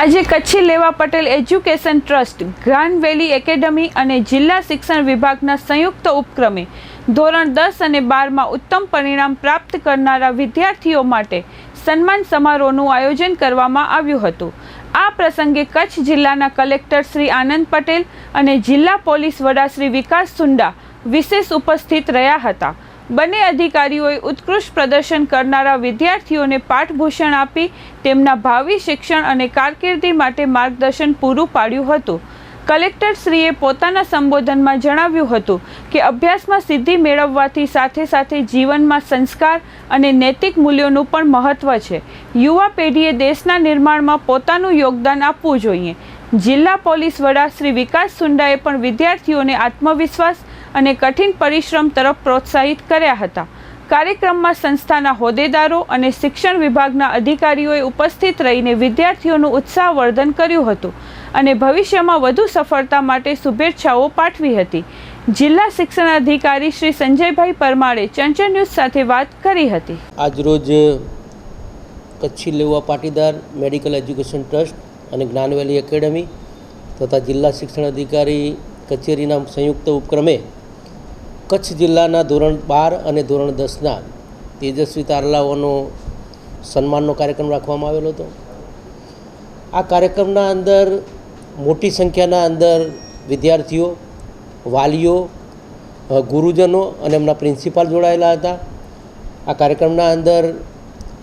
આજે Kutchi Leva Patel education trust grand valley academy અને જિલ્લા શિક્ષણ વિભાગના સંયુક્ત ઉપક્રમે ધોરણ દસ અને બારમાં ઉત્તમ પરિણામ પ્રાપ્ત કરનારા વિદ્યાર્થીઓ માટે સન્માન સમારોહનું આયોજન કરવામાં આવ્યું હતું. આ પ્રસંગે કચ્છ જિલ્લાના કલેક્ટર શ્રી આનંદ પટેલ અને જિલ્લા પોલીસ વડા શ્રી વિકાસ સુંડા વિશેષ ઉપસ્થિત રહ્યા હતા. બંને અધિકારીઓએ ઉત્કૃષ્ટ પ્રદર્શન કરનારા વિદ્યાર્થીઓને પાઠભૂષણ આપી તેમના ભાવિ શિક્ષણ અને કારકિર્દી માટે માર્ગદર્શન પૂરું પાડ્યું હતું. કલેક્ટર શ્રીએ પોતાના સંબોધનમાં જણાવ્યું હતું કે અભ્યાસમાં સિદ્ધિ મેળવવાથી સાથે સાથે જીવનમાં સંસ્કાર અને નૈતિક મૂલ્યોનું પણ મહત્ત્વ છે. યુવા પેઢીએ દેશના નિર્માણમાં પોતાનું યોગદાન આપવું જોઈએ. જિલ્લા પોલીસ વડા શ્રી વિકાસ સુંડાએ પણ વિદ્યાર્થીઓને આત્મવિશ્વાસ અને કઠિન પરિશ્રમ તરફ પ્રોત્સાહિત કર્યા હતા. કાર્યક્રમમાં સંસ્થાના હોદ્દેદારો અને શિક્ષણ વિભાગના અધિકારીઓએ ઉપસ્થિત રહીને વિદ્યાર્થીઓનું ઉત્સાહવર્ધન કર્યું હતું અને ભવિષ્યમાં વધુ સફળતા માટે શુભેચ્છાઓ પાઠવી હતી. જિલ્લા શિક્ષણ અધિકારી શ્રી સંજયભાઈ પરમારે ચંચળ ન્યૂઝ સાથે વાત કરી હતી. આજરોજ કચ્છી લેવા પાટીદાર મેડિકલ એજ્યુકેશન ટ્રસ્ટ અને જ્ઞાનવેલી એકેડમી તથા જિલ્લા શિક્ષણ અધિકારી કચેરીના સંયુક્ત ઉપક્રમે કચ્છ જિલ્લાના ધોરણ બાર અને ધોરણ દસના તેજસ્વી તારલાઓનો સન્માનનો કાર્યક્રમ રાખવામાં આવેલો હતો. આ કાર્યક્રમના અંદર મોટી સંખ્યાના અંદર વિદ્યાર્થીઓ, વાલીઓ ગુરુજનો અને એમના પ્રિન્સિપાલ જોડાયેલા હતા. આ કાર્યક્રમના અંદર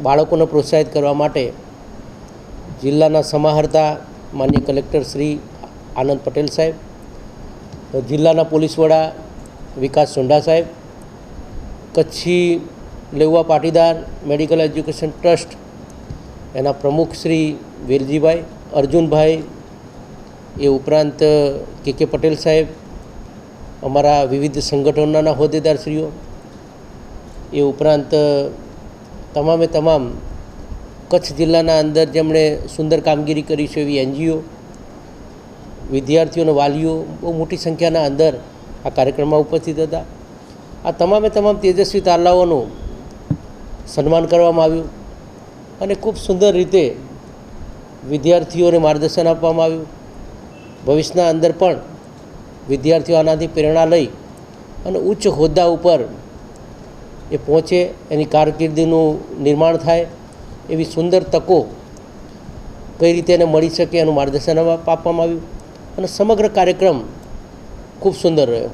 બાળકોને પ્રોત્સાહિત કરવા માટે જિલ્લાના સમાહર્તા માન્ય કલેક્ટર શ્રી આનંદ પટેલ સાહેબ, જિલ્લાના પોલીસ વડા વિકાસ સોંડા સાહેબ, કચ્છી લેવા પાટીદાર મેડિકલ એજ્યુકેશન ટ્રસ્ટ, એના પ્રમુખ શ્રી વીરજીભાઈ, અર્જુનભાઈ, એ ઉપરાંત કે કે પટેલ સાહેબ, અમારા વિવિધ સંગઠનોના હોદ્દેદારશ્રીઓ, એ ઉપરાંત તમામે તમામ કચ્છ જિલ્લાના અંદર જેમણે સુંદર કામગીરી કરી છે એવી એનજીઓ વિદ્યાર્થીઓ અને વાલીઓ બહુ મોટી સંખ્યાના અંદર આ કાર્યક્રમમાં ઉપસ્થિત હતા. આ તમામે તમામ તેજસ્વી તારલાઓનું સન્માન કરવામાં આવ્યું અને ખૂબ સુંદર રીતે વિદ્યાર્થીઓને માર્ગદર્શન આપવામાં આવ્યું. ભવિષ્યના અંદર પણ વિદ્યાર્થીઓ આનાથી પ્રેરણા લઈ અને ઉચ્ચ હોદ્દા ઉપર એ પહોંચે, એની કારકિર્દીનું નિર્માણ થાય, એવી સુંદર તકો કઈ રીતે એને મળી શકે એનું માર્ગદર્શન આપવામાં આવ્યું. અને સમગ્ર કાર્યક્રમ ખૂબ સુંદર રહ્યો.